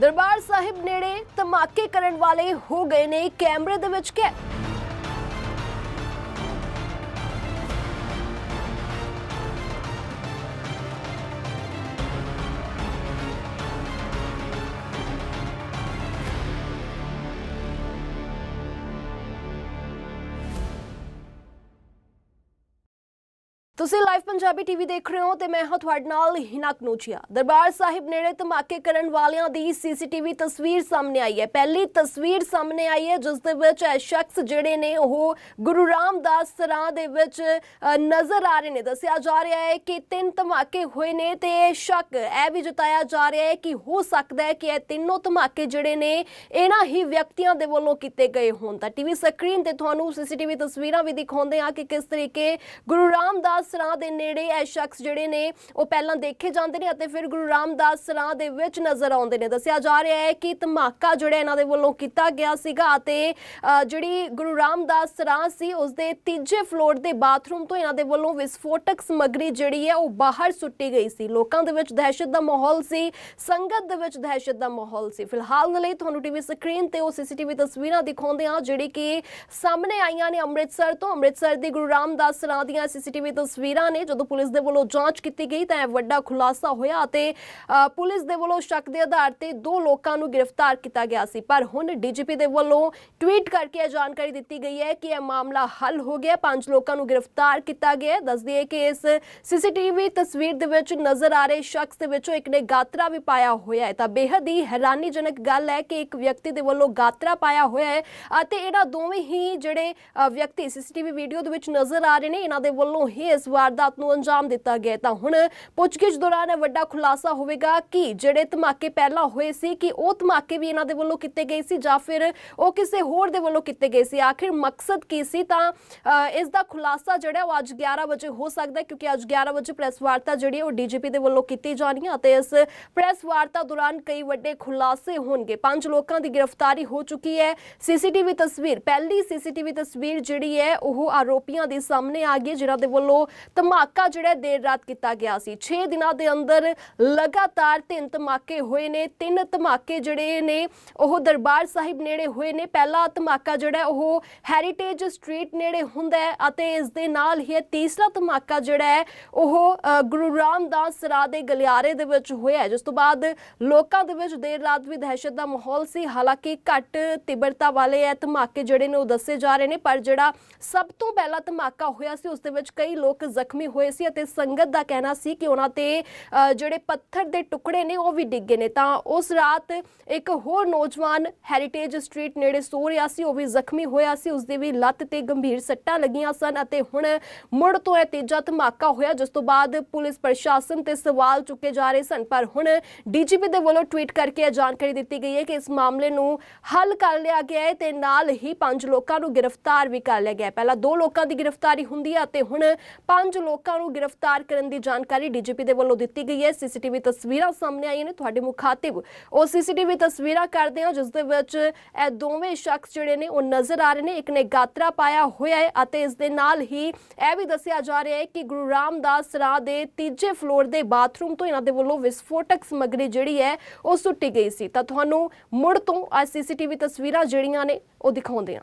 ਦਰਬਾਰ ਸਾਹਿਬ ਨੇੜੇ ਧਮਾਕੇ ਕਰਨ ਵਾਲੇ ਹੋ ਗਏ ਨੇ ਕੈਮਰੇ ਦੇ ਵਿੱਚ ਕੈਦ। ਤੁਸੀਂ ਲਾਈਵ ਪੰਜਾਬੀ ਟੀਵੀ ਦੇਖ ਰਹੇ ਹੋ ਤੇ ਮੈਂ ਹਾਂ ਤੁਹਾਡੇ ਨਾਲ ਹਿਨਾਕ ਕਨੂਚੀਆ ਦਰਬਾਰ ਸਾਹਿਬ ਨੇੜੇ ਧਮਾਕੇ ਕਰਨ ਵਾਲਿਆਂ ਦੀ ਸੀਸੀਟੀਵੀ ਤਸਵੀਰ ਸਾਹਮਣੇ ਆਈ ਹੈ। ਪਹਿਲੀ ਤਸਵੀਰ ਸਾਹਮਣੇ ਆਈ ਹੈ, ਜਿਸ ਦੇ ਵਿੱਚ ਇਹ ਸ਼ਖਸ ਜਿਹੜੇ ਨੇ, ਉਹ ਗੁਰੂ ਰਾਮਦਾਸ ਸਰਾਂ ਦੇ ਵਿੱਚ ਨਜ਼ਰ ਆ ਰਹੇ ਨੇ। ਦੱਸਿਆ ਜਾ ਰਿਹਾ ਹੈ ਕਿ ਤਿੰਨ ਧਮਾਕੇ ਹੋਏ ਨੇ ਤੇ ਇਹ ਸ਼ੱਕ ਇਹ ਵੀ ਜਤਾਇਆ ਜਾ ਰਿਹਾ ਹੈ ਕਿ ਹੋ ਸਕਦਾ ਹੈ ਕਿ ਇਹ ਤਿੰਨੋਂ ਧਮਾਕੇ ਜਿਹੜੇ ਨੇ, ਇਹਨਾਂ ਹੀ ਵਿਅਕਤੀਆਂ ਦੇ ਵੱਲੋਂ ਕੀਤੇ ਗਏ ਹੋਣ। ਤਾਂ ਟੀਵੀ ਸਕਰੀਨ ਤੇ ਤੁਹਾਨੂੰ ਸੀਸੀਟੀਵੀ ਤਸਵੀਰਾਂ ਵੀ ਦਿਖਾਉਂਦੇ ਆ ਕਿ ਕਿਸ ਤਰੀਕੇ ਗੁਰੂ ਰਾਮਦਾਸ ਸਰਾਂ ਦੇ ਨੇੜੇ ਇਹ ਸ਼ਖਸ ਜਿਹੜੇ ਨੇ, ਉਹ ਪਹਿਲਾਂ ਦੇਖੇ ਜਾਂਦੇ ਨੇ ਅਤੇ ਫਿਰ ਗੁਰੂ ਰਾਮਦਾਸ ਸਰਾਂ ਦੇ ਵਿੱਚ ਨਜ਼ਰ ਆਉਂਦੇ ਨੇ। ਦੱਸਿਆ ਜਾ ਰਿਹਾ ਹੈ ਕਿ ਧਮਾਕਾ ਜਿਹੜਾ ਇਹਨਾਂ ਦੇ ਵੱਲੋਂ ਕੀਤਾ ਗਿਆ ਸੀਗਾ ਅਤੇ ਜਿਹੜੀ ਗੁਰੂ ਰਾਮਦਾਸ ਸਰਾਂ ਸੀ ਉਸ ਦੇ ਤੀਜੇ ਫਲੋਰ ਦੇ ਬਾਥਰੂਮ ਤੋਂ ਇਹਨਾਂ ਦੇ ਵੱਲੋਂ ਵਿਸਫੋਟਕ ਸਮੱਗਰੀ ਜਿਹੜੀ ਹੈ, ਉਹ ਬਾਹਰ ਸੁੱਟੀ ਗਈ ਸੀ। ਲੋਕਾਂ ਦੇ ਵਿੱਚ ਦਹਿਸ਼ਤ ਦਾ ਮਾਹੌਲ ਸੀ, ਸੰਗਤ ਦੇ ਵਿੱਚ ਦਹਿਸ਼ਤ ਦਾ ਮਾਹੌਲ ਸੀ। ਫਿਲਹਾਲ ਦੇ ਲਈ ਤੁਹਾਨੂੰ ਟੀਵੀ ਸਕਰੀਨ ਤੇ ਉਹ ਸੀਸੀਟੀਵੀ ਤਸਵੀਰਾਂ ਦਿਖਾਉਂਦੇ ਹਾਂ, ਜਿਹੜੀ ਕਿ ਸਾਹਮਣੇ ਆਈਆਂ ਨੇ ਅੰਮ੍ਰਿਤਸਰ ਤੋਂ। ਅੰਮ੍ਰਿਤਸਰ ਦੀ ਗੁਰੂ ਰਾਮਦਾਸ ਸਰਾਂ ਦੀਆਂ ਸੀਸੀਟੀਵੀ ਤਸਵੀਰਾਂ ਤਸਵੀਰਾਂ ਨੇ ਜਦੋਂ ਪੁਲਿਸ ਦੇ ਵੱਲੋਂ ਜਾਂਚ ਕੀਤੀ ਗਈ ਤਾਂ ਇਹ ਵੱਡਾ ਖੁਲਾਸਾ ਹੋਇਆ ਅਤੇ ਅ, ਪੁਲਿਸ ਦੇ ਵੱਲੋਂ ਸ਼ੱਕ ਦੇ ਆਧਾਰ ਤੇ ਦੋ ਲੋਕਾਂ ਨੂੰ ਗ੍ਰਿਫਤਾਰ ਕੀਤਾ ਗਿਆ ਸੀ। ਪਰ ਹੁਣ ਡੀਜੀਪੀ ਦੇ ਵੱਲੋਂ ਟਵੀਟ ਕਰਕੇ ਇਹ ਜਾਣਕਾਰੀ ਦਿੱਤੀ ਗਈ ਹੈ ਕਿ ਇਹ ਮਾਮਲਾ ਹੱਲ ਹੋ ਗਿਆ। ਪੰਜ ਲੋਕਾਂ ਨੂੰ ਗ੍ਰਿਫਤਾਰ ਕੀਤਾ ਗਿਆ। ਹੈ ਦੱਸ ਦਈਏ ਕਿ ਇਸ ਸੀਸੀਟੀਵੀ ਤਸਵੀਰ ਦੇ ਵਿੱਚ ਨਜ਼ਰ ਆ ਰਹੇ ਸ਼ਖਸ ਦੇ ਵਿੱਚੋਂ ਇੱਕ ਨੇ ਗਾਤਰਾ ਵੀ ਪਾਇਆ ਹੋਇਆ ਹੈ। ਤਾਂ ਬੇहद ਹੀ ਹੈਰਾਨੀਜਨਕ ਗੱਲ ਹੈ ਕਿ ਇੱਕ ਵਿਅਕਤੀ ਦੇ ਵੱਲੋਂ ਗਾਤਰਾ ਪਾਇਆ ਹੋਇਆ ਹੈ ਅਤੇ ਇਹਨਾਂ ਦੋਵੇਂ ਹੀ ਜਿਹੜੇ ਅ, ਵਿਅਕਤੀ ਸੀਸੀਟੀਵੀ ਵੀਡੀਓ ਦੇ ਵਿੱਚ ਨਜ਼ਰ ਆ ਰਹੇ ਨੇ ਇਹਨਾਂ ਦੇ ਵੱਲੋਂ ਹੀ ਇਸ ਵਾਰਦਾਤ ਨੂੰ ਅੰਜਾਮ ਦਿੱਤਾ ਗਿਆ ਤਾਂ ਹੁਣ ਪੁੱਛਗਿੱਛ ਦੌਰਾਨ ਵੱਡਾ ਖੁਲਾਸਾ ਹੋਵੇਗਾ ਕਿ ਜਿਹੜੇ ਧਮਾਕੇ ਪਹਿਲਾਂ ਹੋਏ ਸੀ ਕਿ ਉਹ ਧਮਾਕੇ ਵੀ ਇਹਨਾਂ ਦੇ ਵੱਲੋਂ ਕੀਤੇ ਗਏ ਸੀ ਜਾਂ ਫਿਰ ਉਹ ਕਿਸੇ ਹੋਰ ਦੇ ਵੱਲੋਂ ਕੀਤੇ ਗਏ ਸੀ? ਆਖਿਰ ਮਕਸਦ ਕੀ ਸੀ? ਤਾਂ ਅ, ਇਸ ਦਾ ਖੁਲਾਸਾ ਜਿਹੜਾ ਉਹ ਅੱਜ 11 ਵਜੇ ਹੋ ਸਕਦਾ ਕਿਉਂਕਿ ਅੱਜ 11 ਵਜੇ ਪ੍ਰੈਸ ਵਾਰਤਾ ਜਿਹੜੀ ਹੈ ਉਹ ਡੀਜੀਪੀ ਦੇ ਵੱਲੋਂ ਕੀਤੀ ਜਾਣੀ ਹੈ ਅਤੇ ਇਸ ਪ੍ਰੈਸ ਵਾਰਤਾ ਦੌਰਾਨ ਕਈ ਵੱਡੇ ਖੁਲਾਸੇ ਹੋਣਗੇ। ਪੰਜ ਲੋਕਾਂ ਦੀ ਗ੍ਰਿਫਤਾਰੀ ਹੋ ਚੁੱਕੀ ਹੈ। ਸੀਸੀਟੀਵੀ ਤਸਵੀਰ ਪਹਿਲੀ ਸੀਸੀਟੀਵੀ ਤਸਵੀਰ ਜਿਹੜੀ ਹੈ ਉਹ ਆਰੋਪੀਆਂ ਦੇ ਸਾਹਮਣੇ ਆ ਗਈ ਹੈ, ਜਿਨ੍ਹਾਂ ਦੇ ਵੱਲੋਂ ਧਮਾਕਾ ਜਿਹੜਾ ਦੇਰ ਰਾਤ ਕੀਤਾ ਗਿਆ ਸੀ। 6 ਦਿਨਾਂ ਦੇ ਅੰਦਰ ਲਗਾਤਾਰ ਤਿੰਨ ਧਮਾਕੇ ਹੋਏ ਨੇ। ਤਿੰਨ ਧਮਾਕੇ ਜਿਹੜੇ ਨੇ, ਉਹ ਦਰਬਾਰ ਸਾਹਿਬ ਨੇੜੇ ਹੋਏ ਨੇ। ਪਹਿਲਾ ਧਮਾਕਾ ਜਿਹੜਾ, ਉਹ ਹੈਰੀਟੇਜ ਸਟਰੀਟ ਨੇੜੇ ਹੁੰਦਾ ਹੈ ਅਤੇ ਇਸ ਦੇ ਨਾਲ ਹੀ ਤੀਸਰਾ ਧਮਾਕਾ ਜਿਹੜਾ ਹੈ, ਉਹ ਗੁਰੂ ਰਾਮਦਾਸ ਸਰਾ ਦੇ ਗਲਿਆਰੇ ਦੇ ਵਿੱਚ ਹੋਇਆ ਜਿਸ ਤੋਂ ਬਾਅਦ ਲੋਕਾਂ ਦੇ ਵਿੱਚ ਦੇਰ ਰਾਤ ਵੀ ਦਹਿਸ਼ਤ ਦਾ ਮਾਹੌਲ ਸੀ। ਹਾਲਾਂਕਿ ਘੱਟ ਤੀਬਰਤਾ ਵਾਲੇ ਇਹ ਧਮਾਕੇ ਜਿਹੜੇ ਨੇ, ਉਹ ਦੱਸੇ ਜਾ ਰਹੇ ਨੇ। ਪਰ ਜਿਹੜਾ ਸਭ ਤੋਂ ਪਹਿਲਾ ਧਮਾਕਾ ਹੋਇਆ ਸੀ, ਉਸ ਦੇ ਵਿੱਚ ਕਈ ਲੋਕ ਜ਼ਖਮੀ ਹੋਏ ਸੀ ਅਤੇ ਸੰਗਤ ਦਾ ਕਹਿਣਾ ਸੀ ਕਿ ਉਹਨਾਂ ਤੇ ਜਿਹੜੇ ਪੱਥਰ ਦੇ ਟੁਕੜੇ ਨੇ ਉਹ ਵੀ ਡਿੱਗੇ ਨੇ। ਤਾਂ ਉਸ ਰਾਤ ਇੱਕ ਹੋਰ ਨੌਜਵਾਨ ਹੈਰੀਟੇਜ ਸਟਰੀਟ ਨੇੜੇ ਸੋ ਰਿਹਾ ਸੀ, ਉਹ ਵੀ ਜ਼ਖਮੀ ਹੋਇਆ ਸੀ। ਉਸ ਦੀ ਵੀ ਲੱਤ ਤੇ ਗੰਭੀਰ ਸੱਟਾਂ ਲੱਗੀਆਂ ਸਨ ਅਤੇ ਹੁਣ ਮੁੜ ਤੋਂ ਇਹ ਤੀਜਾ ਧਮਾਕਾ ਹੋਇਆ, ਜਿਸ ਤੋਂ ਬਾਅਦ ਪੁਲਿਸ ਪ੍ਰਸ਼ਾਸਨ ਤੇ ਸਵਾਲ ਚੁੱਕੇ ਜਾ ਰਹੇ ਸਨ। ਪਰ ਹੁਣ ਡੀਜੀਪੀ ਦੇ ਵੱਲੋਂ ਟਵੀਟ ਕਰਕੇ ਇਹ ਜਾਣਕਾਰੀ ਦਿੱਤੀ ਗਈ ਹੈ ਕਿ ਇਸ ਮਾਮਲੇ ਨੂੰ ਹੱਲ ਕਰ ਲਿਆ ਗਿਆ ਹੈ ਤੇ ਨਾਲ ਹੀ ਪੰਜ ਲੋਕਾਂ ਨੂੰ ਗ੍ਰਿਫਤਾਰ ਵੀ ਕਰ ਲਿਆ ਗਿਆ ਪਹਿਲਾਂ ਦੋ ਲੋਕਾਂ ਦੀ ਗ੍ਰਿਫਤਾਰੀ ਹੁੰਦੀ ਹੈ ਅਤੇ ਹੁਣ ਪੰਜ ਲੋਕਾਂ ਨੂੰ ਗ੍ਰਿਫਤਾਰ ਕਰਨ ਦੀ ਜਾਣਕਾਰੀ ਡੀਜੀਪੀ ਦੇ ਵੱਲੋਂ ਦਿੱਤੀ ਗਈ ਹੈ। ਸੀਸੀਟੀਵੀ ਤਸਵੀਰਾਂ ਸਾਹਮਣੇ ਆਈਆਂ ਨੇ ਤੁਹਾਡੇ ਮੁਖਾਤਿਬ ਉਹ ਸੀਸੀਟੀਵੀ ਤਸਵੀਰਾਂ ਕਰਦੇ ਹਾਂ ਜਿਸ ਦੇ ਵਿੱਚ ਇਹ ਦੋਵੇਂ ਸ਼ਖਸ ਜਿਹੜੇ ਨੇ, ਉਹ ਨਜ਼ਰ ਆ ਰਹੇ ਨੇ। ਇੱਕ ਨੇ ਗਾਤਰਾ ਪਾਇਆ ਹੋਇਆ ਹੈ ਅਤੇ ਇਸ ਦੇ ਨਾਲ ਹੀ ਇਹ ਵੀ ਦੱਸਿਆ ਜਾ ਰਿਹਾ ਹੈ ਕਿ ਗੁਰੂ ਰਾਮਦਾਸ ਸਰਾਂ ਦੇ ਤੀਜੇ ਫਲੋਰ ਦੇ ਬਾਥਰੂਮ ਤੋਂ ਇਹਨਾਂ ਦੇ ਵੱਲੋਂ ਵਿਸਫੋਟਕ ਸਮੱਗਰੀ ਜਿਹੜੀ ਹੈ, ਉਹ ਸੁੱਟੀ ਗਈ ਸੀ। ਤਾਂ ਤੁਹਾਨੂੰ ਮੁੜ ਤੋਂ ਆ ਸੀਸੀਟੀਵੀ ਤਸਵੀਰਾਂ ਜਿਹੜੀਆਂ ਨੇ, ਉਹ ਦਿਖਾਉਂਦੇ ਹਾਂ।